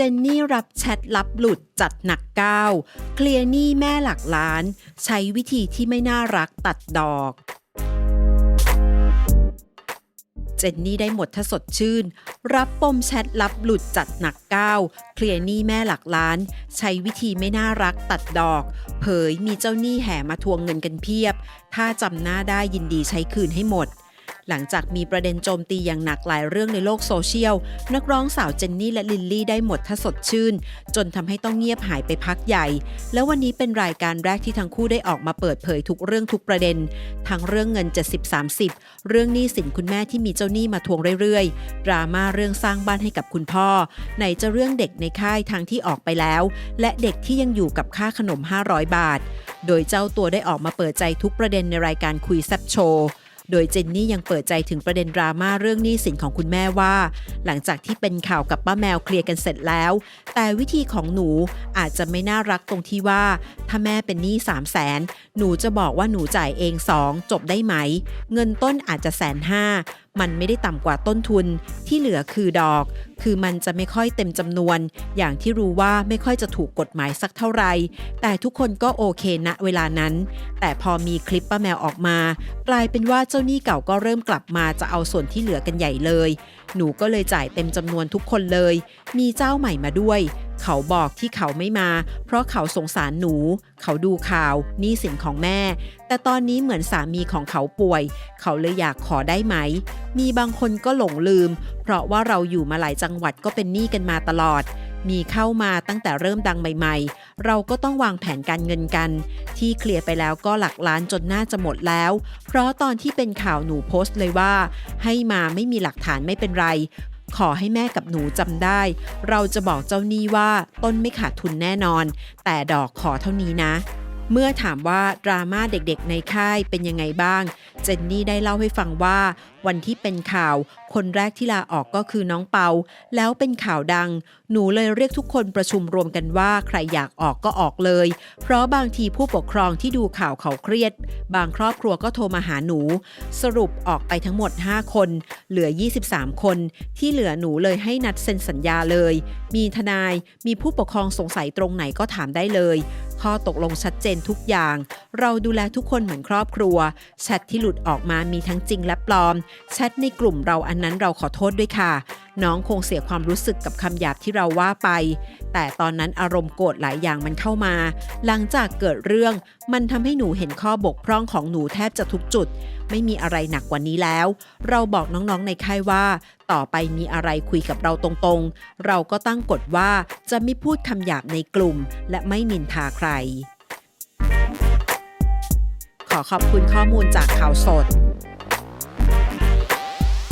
จนนี่รับแชทลับหลุดจัดหนักก้าวเคลียร์หนี้แม่หลักล้าน ใช้วิธีที่ไม่น่ารักตัดดอก เจนนี่ได้หมดถ้าสดชื่น รับปมแชทลับหลุดจัดหนักก้าวเคลียร์หนี้แม่หลักล้าน ใช้วิธีไม่น่ารักตัดดอก เผยมีเจ้าหนี้แห่มาทวงเงินกันเพียบ ถ้าจำหน้าได้ยินดีใช้คืนให้หมด หลังจากมีประเด็นโจมตีอย่างหนักหลายเรื่องในโลกโซเชียล นักร้องสาวเจนนี่และลิลลี่ได้หมดถ้าสดชื่น จนทำให้ต้องเงียบหายไปพักใหญ่ แล้ววันนี้เป็นรายการแรกที่ทั้งคู่ได้ออกมาเปิดเผยทุกเรื่องทุกประเด็น ทั้งเรื่องเงิน 70-30 เรื่องหนี้สินคุณแม่ที่มีเจ้าหนี้มาทวงเรื่อยๆ ดราม่าเรื่องสร้างบ้านให้กับคุณพ่อ ไหนจะเรื่องเด็กในค่ายทางที่ออกไปแล้ว และเด็กที่ยังอยู่กับค่าขนม 500 บาท โดยเจ้าตัวได้ออกมาเปิดใจทุกประเด็นในรายการคุยแซบโชว์ โดยเจนนี่ยังเปิดใจถึงประเด็นดราม่าเรื่องหนี้สินของคุณแม่ว่า หลังจากที่เป็นข่าวกับป้าแมวเคลียร์กันเสร็จแล้ว แต่วิธีของหนูอาจจะไม่น่ารักตรงที่ว่า ถ้าแม่เป็นหนี้3 0 0แสนหนูจะบอกว่าหนูจ่ายเองสองจบได้ไหม เงินต้นอาจจะแสนห้ามันไม่ได้ต่ำกว่าต้นทุนที่เหลือคือดอก คือมันจะไม่ค่อยเต็มจำนวน อย่างที่รู้ว่าไม่ค่อยจะถูกกฎหมายสักเท่าไหร่แต่ทุกคนก็โอเคณเวลานั้น แต่พอมีคลิปป้าแมวออกมา กลายเป็นว่าเจ้าหนี้เก่าก็เริ่มกลับมาจะเอาส่วนที่เหลือกันใหญ่เลย หนูก็เลยจ่ายเต็มจำนวนทุกคนเลย มีเจ้าใหม่มาด้วย เขาบอกที่เขาไม่มา เพราะเขาสงสารหนู เขาดูข่าวหนี้สินของแม่ แต่ตอนนี้เหมือนสามีของเขาป่วย เขาเลยอยากขอได้ไหม มีบางคนก็หลงลืม เพราะว่าเราอยู่มาหลายจังหวัดก็เป็นหนี้กันมาตลอด มีเข้ามาตั้งแต่เริ่มดังใหม่ ๆ เราก็ต้องวางแผนการเงินกัน ที่เคลียร์ไปแล้วก็หลักล้านจนน่าจะหมดแล้ว เพราะตอนที่เป็นข่าวหนูโพสต์เลยว่า ให้มาไม่มีหลักฐานไม่เป็นไร ขอให้แม่กับหนูจำได้ เราจะบอกเจ้าหนี้ว่าต้นไม่ขาดทุนแน่นอน แต่ดอกขอเท่านี้นะ เมื่อถามว่าดราม่าเด็กๆในค่ายเป็นยังไงบ้าง เจนนี่ได้เล่าให้ฟังว่า วันที่เป็นข่าว คนแรกที่ลาออกก็คือน้องเปา แล้วเป็นข่าวดัง หนูเลยเรียกทุกคนประชุมรวมกันว่าใครอยากออกก็ออกเลย เพราะบางทีผู้ปกครองที่ดูข่าวเขาเครียด บางครอบครัวก็โทรมาหาหนู สรุปออกไปทั้งหมด 5 คน เหลือ 23 คน ที่เหลือหนูเลยให้นัดเซ็นสัญญาเลย มีทนายมีผู้ปกครองสงสัยตรงไหนก็ถามได้เลย ข้อตกลงชัดเจนทุกอย่าง เราดูแลทุกคนเหมือนครอบครัวแชทที่หลุดออกมามีทั้งจริงและปลอมแชทในกลุ่มเราอันนั้นเราขอโทษด้วยค่ะ น้องคงเสียความรู้สึกกับคำหยาบที่เราว่าไป แต่ตอนนั้นอารมณ์โกรธหลายอย่างมันเข้ามา หลังจากเกิดเรื่อง มันทำให้หนูเห็นข้อบกพร่องของหนูแทบจะทุกจุด ไม่มีอะไรหนักกว่านี้แล้ว เราบอกน้องๆในค่ายว่า ต่อไปมีอะไรคุยกับเราตรงๆ เราก็ตั้งกฎว่าจะไม่พูดคำหยาบในกลุ่ม และไม่นินทาใคร ขอขอบคุณข้อมูลจากข่าวสด